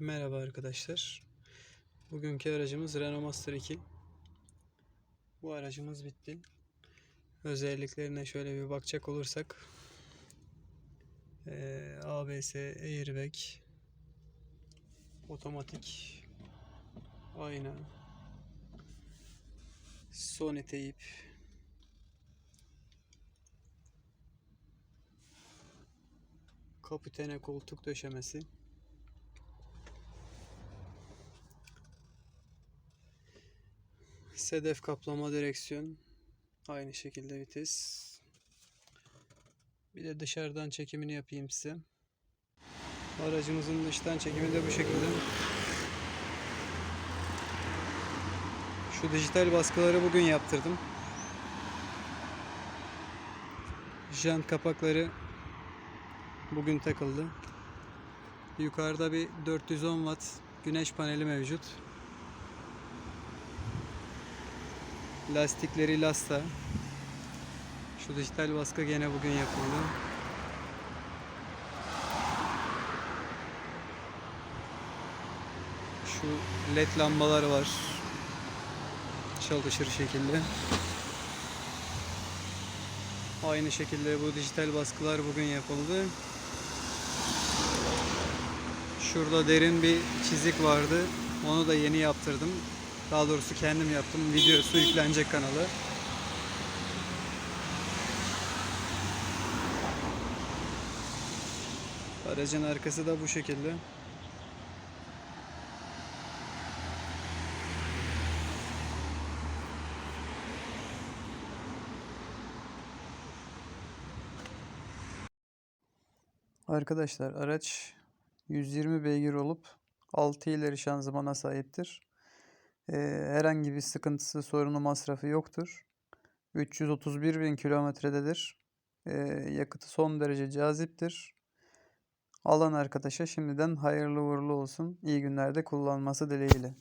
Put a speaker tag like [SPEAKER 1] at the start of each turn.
[SPEAKER 1] Merhaba arkadaşlar. Bugünkü aracımız Renault Master 2. Bu aracımız bitti. Özelliklerine şöyle bir bakacak olursak eee, ABS, airbag, otomatik ayna, Sony teyip, kaputene koltuk döşemesi, Sedef kaplama direksiyon. Aynı şekilde vites. Bir de dışarıdan çekimini yapayım size. Aracımızın dıştan çekimi de bu şekilde. Şu dijital baskıları bugün yaptırdım. Jant kapakları bugün takıldı. Yukarıda bir 410 watt güneş paneli mevcut. Lastikleri Lasta. Şu dijital baskı gene bugün yapıldı. Şu led lambalar var. Çalışır şekilde. Aynı şekilde bu dijital baskılar bugün yapıldı. Şurada derin bir çizik vardı. Onu da yeni yaptırdım. Daha doğrusu kendim yaptım. Videosu yüklenecek kanala. Aracın arkası da bu şekilde. Arkadaşlar araç 120 beygir olup 6 ileri şanzımana sahiptir. Ee, herhangi bir sıkıntısı, sorunu, masrafı yoktur. 331 bin kilometrededir. Ee, yakıtı son derece caziptir. Alan arkadaşa şimdiden hayırlı uğurlu olsun. İyi günlerde kullanması dileğiyle.